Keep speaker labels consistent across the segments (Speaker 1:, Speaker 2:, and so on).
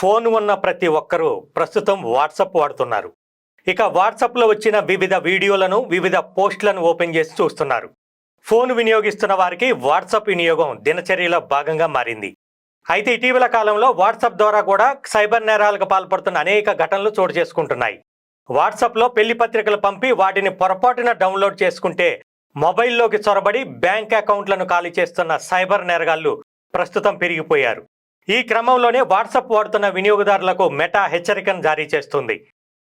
Speaker 1: Phone ఉన్న ప్రతి ఒక్కరూ ప్రస్తుతం వాట్సప్ వాడుతున్నారు. ఇక వాట్సాప్లో వచ్చిన వివిధ వీడియోలను వివిధ పోస్టులను ఓపెన్ చేసి చూస్తున్నారు. ఫోన్ వినియోగిస్తున్న వారికి వాట్సాప్ వినియోగం దినచర్యలో భాగంగా మారింది. అయితే ఇటీవల కాలంలో వాట్సాప్ ద్వారా కూడా సైబర్ నేరాలకు పాల్పడుతున్న అనేక ఘటనలు చోటు చేసుకుంటున్నాయి. వాట్సాప్లో పెళ్ళి పత్రికలు పంపి వాటిని పొరపాటున డౌన్లోడ్ చేసుకుంటే మొబైల్లోకి చొరబడి బ్యాంక్ అకౌంట్లను ఖాళీ చేస్తున్న సైబర్ నేరగాళ్ళు ప్రస్తుతం పెరిగిపోయారు. ఈ క్రమంలోనే వాట్సాప్ వాడుతున్న వినియోగదారులకు మెటా హెచ్చరికను జారీ చేస్తుంది.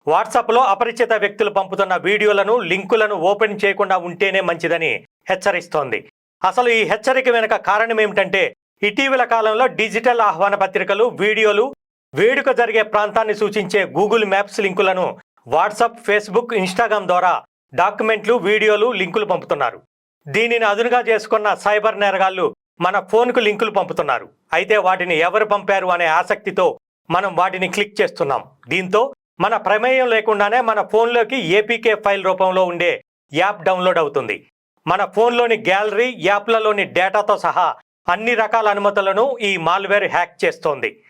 Speaker 1: వాట్సాప్లో అపరిచిత వ్యక్తులు పంపుతున్న వీడియోలను లింకులను ఓపెన్ చేయకుండా ఉంటేనే మంచిదని హెచ్చరిస్తోంది. అసలు ఈ హెచ్చరిక వెనుక కారణం ఏమిటంటే ఇటీవల కాలంలో డిజిటల్ ఆహ్వాన పత్రికలు వీడియోలు వేడుక జరిగే ప్రాంతాన్ని సూచించే గూగుల్ మ్యాప్స్ లింకులను వాట్సాప్ ఫేస్బుక్ ఇన్స్టాగ్రామ్ ద్వారా డాక్యుమెంట్లు వీడియోలు లింకులు పంపుతున్నారు. దీనిని అదునుగా చేసుకున్న సైబర్ నేరగాళ్ళు మన ఫోన్కు లింకులు పంపుతున్నారు. అయితే వాటిని ఎవరు పంపారు అనే ఆసక్తితో మనం వాటిని క్లిక్ చేస్తున్నాం. దీంతో మన ప్రమేయం లేకుండానే మన ఫోన్లోకి ఏపీకే ఫైల్ రూపంలో ఉండే యాప్ డౌన్లోడ్ అవుతుంది. మన ఫోన్లోని గ్యాలరీ యాప్లలోని డేటాతో సహా అన్ని రకాల అనుమతులను ఈ మాల్వేర్ హ్యాక్ చేస్తోంది.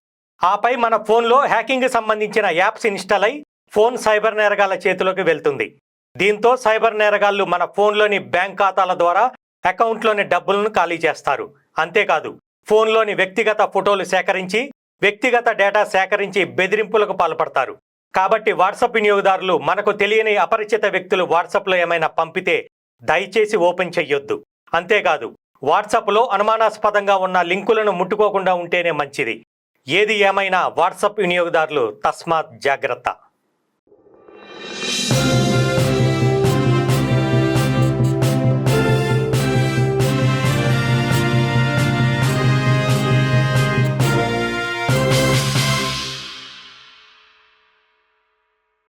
Speaker 1: ఆపై మన ఫోన్లో హ్యాకింగ్కి సంబంధించిన యాప్స్ ఇన్స్టాల్ అయి ఫోన్ సైబర్ నేరగాళ్ళ చేతిలోకి వెళ్తుంది. దీంతో సైబర్ నేరగాళ్ళు మన ఫోన్లోని బ్యాంక్ ఖాతాల ద్వారా అకౌంట్లోని డబ్బులను ఖాళీ చేస్తారు. అంతేకాదు ఫోన్లోని వ్యక్తిగత ఫోటోలు సేకరించి వ్యక్తిగత డేటా సేకరించి బెదిరింపులకు పాల్పడతారు. కాబట్టి వాట్సాప్ వినియోగదారులు మనకు తెలియని అపరిచిత వ్యక్తులు వాట్సాప్లో ఏమైనా పంపితే దయచేసి ఓపెన్ చెయ్యొద్దు. అంతేకాదు వాట్సాప్లో అనుమానాస్పదంగా ఉన్న లింకులను ముట్టుకోకుండా ఉంటేనే మంచిది. ఏది ఏమైనా వాట్సాప్ వినియోగదారులు తస్మాత్ జాగ్రత్త.